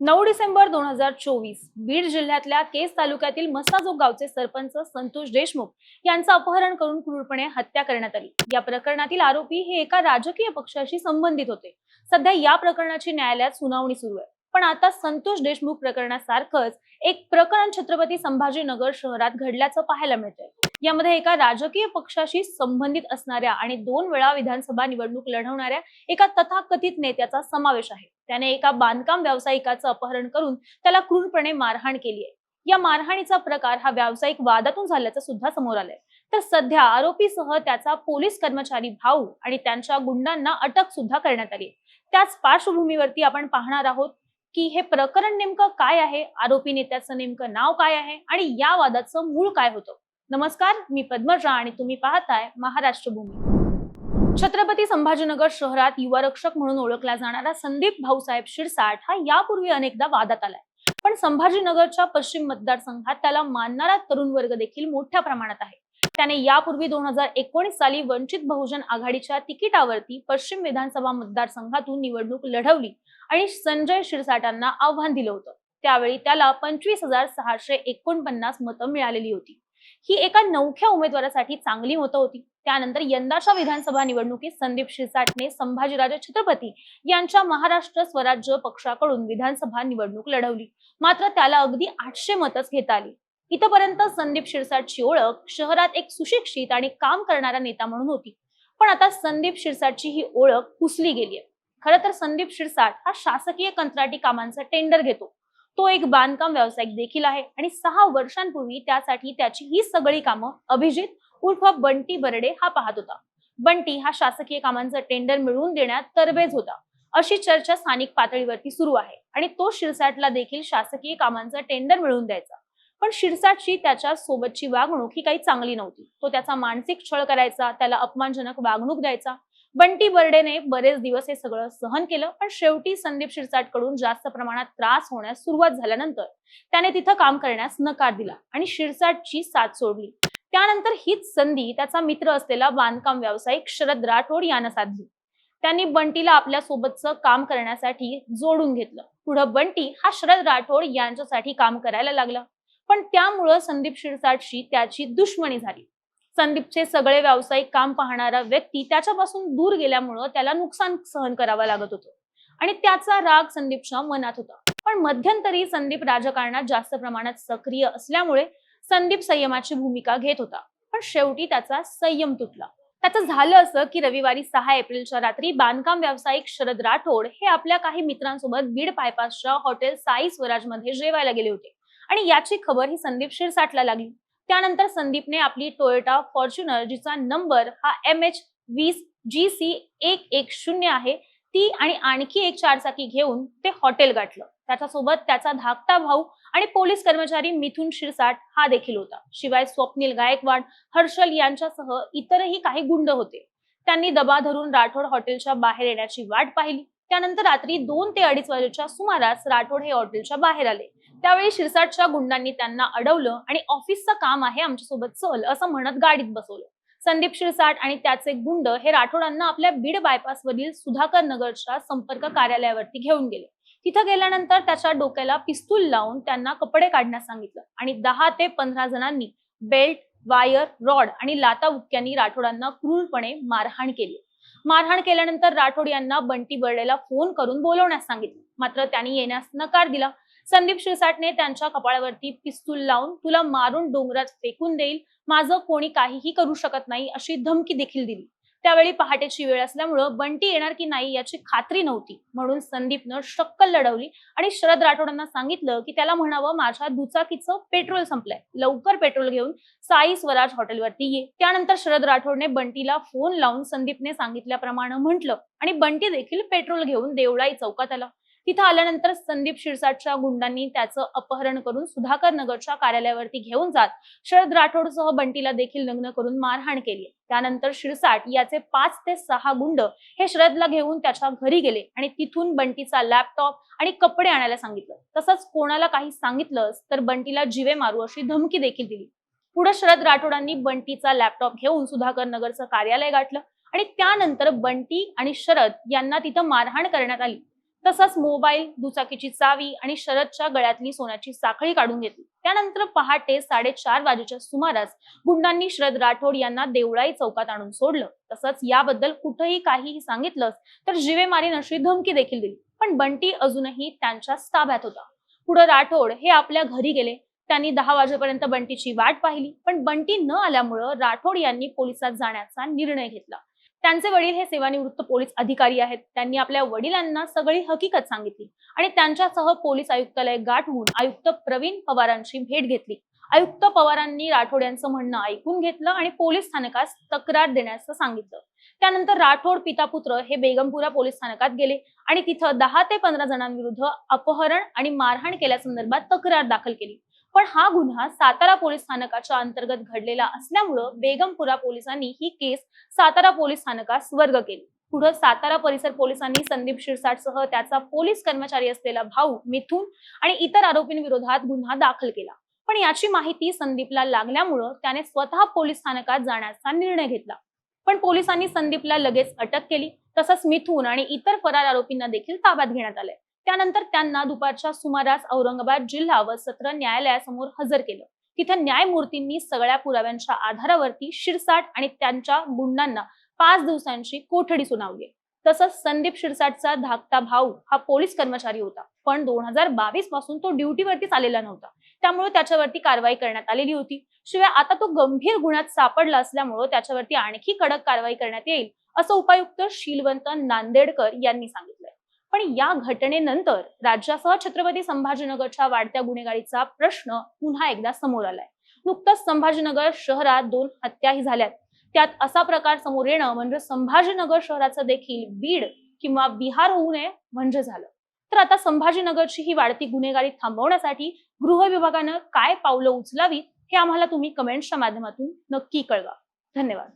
नऊ डिसेंबर दोन हजार चोवीस बीड जिल्ह्यातल्या केस तालुक्यातील मस्ताजोग गावचे सरपंच संतोष देशमुख यांचं अपहरण करून क्रूरपणे हत्या करण्यात आली. या प्रकरणातील आरोपी हे एका राजकीय पक्षाशी संबंधित होते. सध्या या प्रकरणाची न्यायालयात सुनावणी सुरू आहे. पण आता संतोष देशमुख प्रकरणासारखंच एक प्रकरण छत्रपती संभाजीनगर शहरात घडल्याचं पाहायला मिळतंय. यामध्ये एका राजकीय पक्षाशी संबंधित असणाऱ्या आणि दोन वेळा विधानसभा निवडणूक लढवणाऱ्या एका तथाकथित नेत्याचा समावेश आहे. त्याने एका बांधकाम व्यावसायिकाचं अपहरण करून त्याला क्रूरपणे मारहाण केली आहे. या मारहाणीचा प्रकार हा व्यावसायिक वादातून झाल्याचं सुद्धा समोर आलंय. तर सध्या आरोपीसह त्याचा पोलीस कर्मचारी भाऊ आणि त्यांच्या गुंडांना अटक सुद्धा करण्यात आली त्याच पार्श्वभूमीवरती आपण पाहणार आहोत की हे प्रकरण नेमकं काय आहे? आरोपी नेत्याचं नेमकं नाव काय आहे? आणि या वादाचं मूळ काय होतं? नमस्कार मी पद्मजा आणि तुम्ही पाहताय महाराष्ट्र भूमी छत्रपती संभाजीनगर शहरात युवा रक्षक म्हणून ओळखला जाणारा संदीप भाऊसाहेब शिरसाट हा यापूर्वी अनेकदा वादात आलाय. पण संभाजीनगरच्या पश्चिम मतदारसंघात त्याला मानणारा तरुण वर्ग देखील मोठ्या प्रमाणात आहे. त्याने यापूर्वी दोन हजार एकोणीस साली वंचित बहुजन आघाडीच्या तिकिटावरती पश्चिम विधानसभा मतदारसंघातून निवडणूक लढवली आणि संजय शिरसाटांना आव्हान दिलं होतं. त्यावेळी त्याला पंचवीस हजार सहाशे एकोणपन्नास मतं मिळालेली होती. ही एका नवख्या उमेदवारासाठी चांगली मतं होती. त्यानंतर यंदाच्या विधानसभा निवडणुकीत संदीप शिरसाटने संभाजीराजे छत्रपती यांच्या महाराष्ट्र स्वराज्य पक्षाकडून विधानसभा निवडणूक लढवली. मात्र त्याला अगदी आठशे मतच घेता आली. इथपर्यंत संदीप शिरसाटची ओळख शहरात एक सुशिक्षित आणि काम करणारा नेता म्हणून होती. पण आता संदीप शिरसाटची ही ओळख पुसली गेली आहे खरं तर संदीप शिरसाट हा शासकीय कंत्राटी कामांचा टेंडर घेतो. तो एक बांधकाम व्यावसायिक देखील आहे. आणि सहा वर्षांपूर्वी त्यासाठी त्याची ही सगळी कामं अभिजित उर्फ बंटी बर्डे हा पाहत होता. बंटी हा शासकीय कामांचं टेंडर मिळवून देण्यात तरबेज होता. अशी चर्चा स्थानिक पातळीवरती सुरू आहे आणि तो शिरसाटला देखील शासकीय कामांचं टेंडर मिळवून द्यायचा. पण शिरसाटची त्याच्या सोबतची वागणूक ही काही चांगली नव्हती. तो त्याचा मानसिक छळ करायचा त्याला अपमानजनक वागणूक द्यायचा बंटी बर्डेने बरेच दिवस हे सगळं सहन केलं पण शेवटी संदीप शिरसाटकडून जास्त प्रमाणात त्रास होण्यास सुरुवात झाल्यानंतर त्याने तिथं काम करण्यास नकार दिला आणि शिरसाटची साथ सोडली. त्यानंतर हीच संधी त्याचा मित्र असलेला बांधकाम व्यावसायिक शरद राठोड यानं साधली. त्यांनी बंटीला आपल्या सोबतचं काम करण्यासाठी जोडून घेतलं. पुढं बंटी हा शरद राठोड यांच्यासाठी काम करायला लागला. पण त्यामुळं संदीप शिरसाटशी त्याची दुश्मनी झाली. संदीपचे सगळे व्यावसायिक काम पाहणारा व्यक्ती त्याच्यापासून दूर गेल्यामुळं त्याला नुकसान सहन करावं लागत होतं. आणि त्याचा राग संदीपच्या मनात होता. पण मध्यंतरी संदीप राजकारणात जास्त प्रमाणात सक्रिय असल्यामुळे संदीप संयमाची भूमिका घेत होता. पण शेवटी त्याचा संयम तुटला. त्याचं झालं असं की रविवारी सहा एप्रिलच्या रात्री बांधकाम व्यावसायिक शरद राठोड हे आपल्या काही मित्रांसोबत बीड बायपासच्या हॉटेल साई स्वराजमध्ये जेवायला गेले होते. आणि याची खबर ही संदीप शिरसाटला लागली. त्यानंतर संदीपने आपली टोयोटा फॉर्च्युनर जिचा नंबर हा एम एच वीस जी सी एक एक शून्य आहे ती आणि आणखी एक चारचाकी घेऊन ते हॉटेल गाठलं. त्याच्यासोबत त्याचा धाकटा भाऊ आणि पोलीस कर्मचारी मिथुन शिरसाट हा देखील होता. शिवाय स्वप्नील गायकवाड हर्षल यांच्यासह इतरही काही गुंड होते. त्यांनी दबा धरून राठोड हॉटेलच्या बाहेर येण्याची वाट पाहिली. त्यानंतर रात्री दोन ते अडीच वाजेच्या सुमारास राठोड हे हॉटेलच्या बाहेर आले. त्यावेळी शिरसाटच्या गुंडांनी त्यांना अडवलं आणि ऑफिसचं काम आहे आमच्यासोबत चल असं म्हणत गाडीत बसवलं. संदीप शिरसाट आणि त्याचे गुंड हे राठोडांना आपल्या बीड बायपास वरील सुधाकर नगरच्या संपर्क कार्यालयावरती घेऊन गेले. तिथं गेल्यानंतर त्याच्या डोक्याला पिस्तूल लावून त्यांना कपडे काढण्यास सांगितलं आणि दहा ते पंधरा जणांनी बेल्ट वायर रॉड आणि लाता बुक्क्यांनी राठोडांना क्रूरपणे मारहाण केली. मारहाण केल्यानंतर राठोड यांना बंटी बर्डेला फोन करून बोलवण्यास सांगितलं. मात्र त्यांनी येण्यास नकार दिला. संदीप शिरसाटने त्यांच्या कपाळावरती पिस्तूल लावून तुला मारून डोंगरात फेकून देईल. माझं कोणी काहीही करू शकत नाही अशी धमकी देखील दिली. त्यावेळी पहाटेची वेळ असल्यामुळं बंटी येणार की नाही याची खात्री नव्हती. म्हणून संदीपनं शक्कल लढवली आणि शरद राठोडांना सांगितलं की त्याला म्हणावं माझ्या दुचाकीचं पेट्रोल संपलंय. लवकर पेट्रोल घेऊन साई स्वराज हॉटेलवरती ये. त्यानंतर शरद राठोडने बंटीला फोन लावून संदीपने सांगितल्याप्रमाणे म्हटलं आणि बंटी देखील पेट्रोल घेऊन देवळाई चौकात आला. तिथं आल्यानंतर संदीप शिरसाटच्या गुंडांनी त्याचं अपहरण करून सुधाकर नगरच्या कार्यालयावरती घेऊन जात शरद राठोडसह बंटीला देखील लग्न करून मारहाण केली. त्यानंतर शिरसाट याचे पाच ते सहा गुंड हे शरदला घेऊन त्याच्या घरी गेले आणि तिथून बंटीचा लॅपटॉप आणि कपडे आणायला सांगितलं. तसंच कोणाला काही सांगितलंस तर बंटीला जीवे मारू अशी धमकी देखील दिली. पुढे शरद राठोडांनी बंटीचा लॅपटॉप घेऊन सुधाकर नगरचं कार्यालय गाठलं आणि त्यानंतर बंटी आणि शरद यांना तिथं मारहाण करण्यात आली. तसंच मोबाईल दुचाकीची चावी आणि शरदच्या गळ्यातली सोन्याची साखळी काढून घेतली. त्यानंतर पहाटे साडेचार वाजेच्या सुमारास गुंडांनी शरद राठोड यांना देवळाई चौकात आणून सोडलं. तसंच याबद्दल कुठंही काहीही सांगितलंच तर जीवे मारीन अशी धमकी देखील दिली. पण बंटी अजूनही त्यांच्याच ताब्यात होता. पुढे राठोड हे आपल्या घरी गेले. त्यांनी दहा वाजेपर्यंत बंटीची वाट पाहिली. पण बंटी न आल्यामुळं राठोड यांनी पोलिसात जाण्याचा निर्णय घेतला. त्यांचे वडील हे सेवानिवृत्त पोलीस अधिकारी आहेत. त्यांनी आपल्या वडिलांना सगळी हकीकत सांगितली आणि त्यांच्यासह पोलीस आयुक्तालय गाठवून आयुक्त प्रवीण पवारांची भेट घेतली. आयुक्त पवारांनी राठोड यांचं म्हणणं ऐकून घेतलं आणि पोलीस स्थानकास तक्रार देण्याचं सांगितलं. त्यानंतर राठोड पिता पुत्र हे बेगमपुरा पोलीस स्थानकात गेले आणि तिथं दहा ते पंधरा जणांविरुद्ध अपहरण आणि मारहाण केल्यासंदर्भात तक्रार दाखल केली. पण हा गुन्हा सातारा पोलीस स्थानकाच्या अंतर्गत घडलेला असल्यामुळं बेगमपुरा पोलिसांनी ही केस सातारा पोलीस स्थानकास वर्ग केली. पुढे सातारा परिसर पोलिसांनी संदीप शिरसाटसह त्याचा पोलीस कर्मचारी असलेला भाऊ मिथून आणि इतर आरोपींविरोधात गुन्हा दाखल केला. पण याची माहिती संदीपला लागल्यामुळं त्याने स्वतः पोलीस स्थानकात जाण्याचा निर्णय घेतला. पण पोलिसांनी संदीपला लगेच अटक केली. तसंच मिथून आणि इतर फरार आरोपींना देखील ताब्यात घेण्यात आले त्यानंतर त्यांना दुपारच्या सुमारास औरंगाबाद जिल्हा व सत्र न्यायालयासमोर हजर केलं. तिथे न्यायमूर्तींनी सगळ्या पुराव्यांच्या आधारावरती शिरसाट आणि त्यांच्या गुंडांना पाच दिवसांची कोठडी सुनावली. तसंच संदीप शिरसाटचा धाकटा भाऊ हा पोलीस कर्मचारी होता. पण दोन हजार बावीसपासून तो ड्युटीवरतीच आलेला नव्हता. त्यामुळे त्याच्यावरती कारवाई करण्यात आलेली होती. शिवाय आता तो गंभीर गुन्ह्यात सापडला असल्यामुळे त्याच्यावरती आणखी कडक कारवाई करण्यात येईल असं उपायुक्त शीलवंत नांदेडकर यांनी सांगितलं. पण या घटनेनंतर राज्यासह छत्रपती संभाजीनगरच्या वाढत्या गुन्हेगारीचा प्रश्न पुन्हा एकदा समोर आलाय. नुकतंच संभाजीनगर शहरात दोन हत्याही झाल्यात. त्यात असा प्रकार समोर येणं म्हणजे संभाजीनगर शहराचं देखील बीड किंवा बिहार होऊ नये म्हणजे झालं. तर आता संभाजीनगरची ही वाढती गुन्हेगारी थांबवण्यासाठी गृह विभागानं काय पावलं उचलावीत हे आम्हाला तुम्ही कमेंट्सच्या माध्यमातून नक्की कळवा. धन्यवाद.